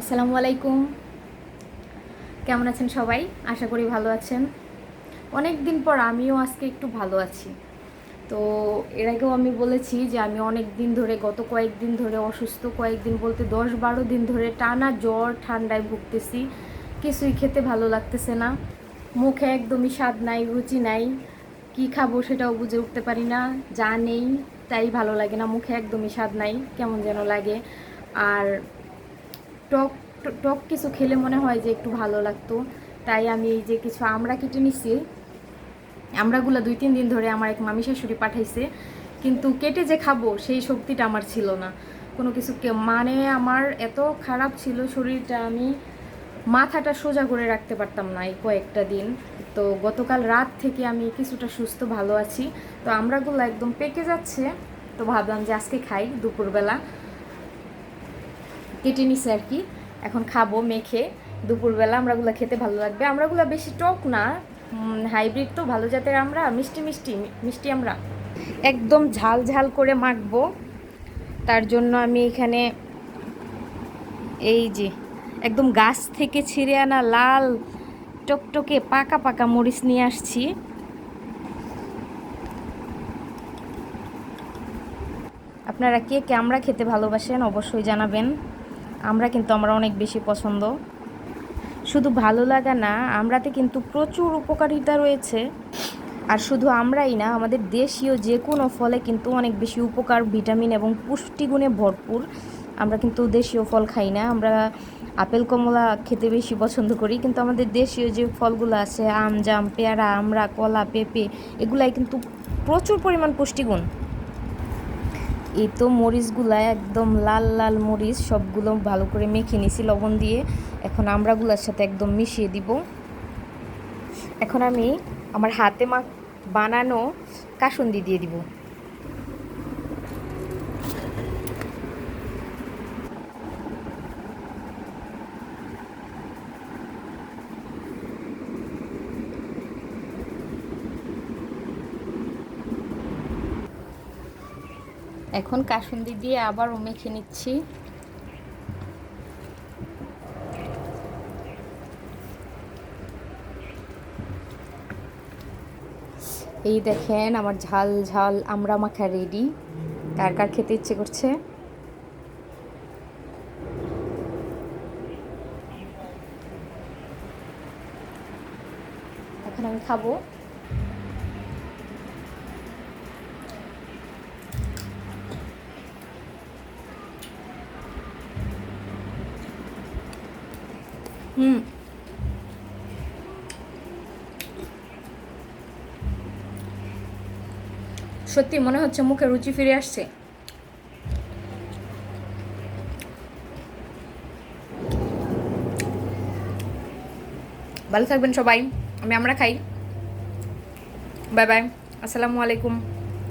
আসসালামু আলাইকুম। কেমন আছেন সবাই? আশা করি ভালো আছেন। অনেক দিন পর আমিও আজকে একটু ভালো আছি। তো এর আগেও আমি বলেছি যে আমি অনেক দিন ধরে, গত কয়েকদিন ধরে অসুস্থ, কয়েকদিন বলতে দশ বারো দিন ধরে টানা জ্বর, ঠান্ডায় ভুগতেছি। কিছুই খেতে ভালো লাগতেছে না। মুখে একদমই স্বাদ নাই, রুচি নাই। কি খাব সেটাও বুঝে উঠতে পারি না। যা নেই তাই ভালো লাগে না। মুখে একদমই স্বাদ নাই, কেমন যেন লাগে। আর টক টক কিছু খেলে মনে হয় যে একটু ভালো লাগতো। তাই আমি এই যে কিছু আমড়া কেটে নিছি। আমড়াগুলো দুই, তিন দিন ধরে আমার এক মামি শাশুড়ি পাঠাইছে। কিন্তু কেটে যে খাব, সেই শক্তিটা আমার ছিল না। কোনো কিছুকে মানে আমার এত খারাপ ছিল শরীরটা, আমি মাথাটা সোজা করে রাখতে পারতাম না এই কয়েকটা দিন। তো গতকাল রাত থেকে আমি কিছুটা সুস্থ, ভালো আছি। তো আমড়াগুলো একদম পেকে যাচ্ছে। তো ভাবলাম যে আজকে খাই দুপুরবেলা। কেটে নিছে আর কি। এখন খাব, মেখে দুপুরবেলা আমরাগুলো খেতে ভালো লাগবে। আমরাগুলো বেশি টক না হাইব্রিড তো ভালো জাতের আমরা, মিষ্টি মিষ্টি মিষ্টি আমরা। একদম ঝাল ঝাল করে মাখবো। তার জন্য আমি এখানে এই যে একদম গাছ থেকে ছিঁড়ে আনা লাল টকটকে পাকা পাকা মরিচ নিয়ে আসছি। আপনারা কে কে আমরা খেতে ভালোবাসেন অবশ্যই জানাবেন। আমরা কিন্তু আমরা অনেক বেশি পছন্দ। শুধু ভালো লাগা না, আমরাতে কিন্তু প্রচুর উপকারিতা রয়েছে। আর শুধু আমরাই না, আমাদের দেশীয় যে কোনো ফলে কিন্তু অনেক বেশি উপকার, ভিটামিন এবং পুষ্টিগুণে ভরপুর। আমরা কিন্তু দেশীয় ফল খাই না, আমরা আপেল, কমলা খেতে বেশি পছন্দ করি। কিন্তু আমাদের দেশীয় যে ফলগুলো আছে, আম, জাম, পেয়ারা আমরা কলা, পেঁপে, এগুলাই কিন্তু প্রচুর পরিমাণ পুষ্টিগুণ। এই তো মরিচগুলা একদম লাল লাল মরিচ, সবগুলো ভালো করে মেখে নিছি লবণ দিয়ে। এখন আমড়াগুলার সাথে একদম মিশিয়ে দিব। এখন আমি আমার হাতে মা বানানো কাসুন্দি দিয়ে দিব। এখন কাসুন্দি দিয়ে আবারও মেখে নিচ্ছি। এই দেখেন আমার ঝাল ঝাল আমরা মাখা রেডি কার কার খেতে ইচ্ছে করছে? এখন আমি খাব। হুম। সত্যি মনে হচ্ছে মুখে রুচি ফিরে আসছে। ভালো থাকবেন সবাই, আমি আমরা খাই। বাই বাই, আসসালামু আলাইকুম।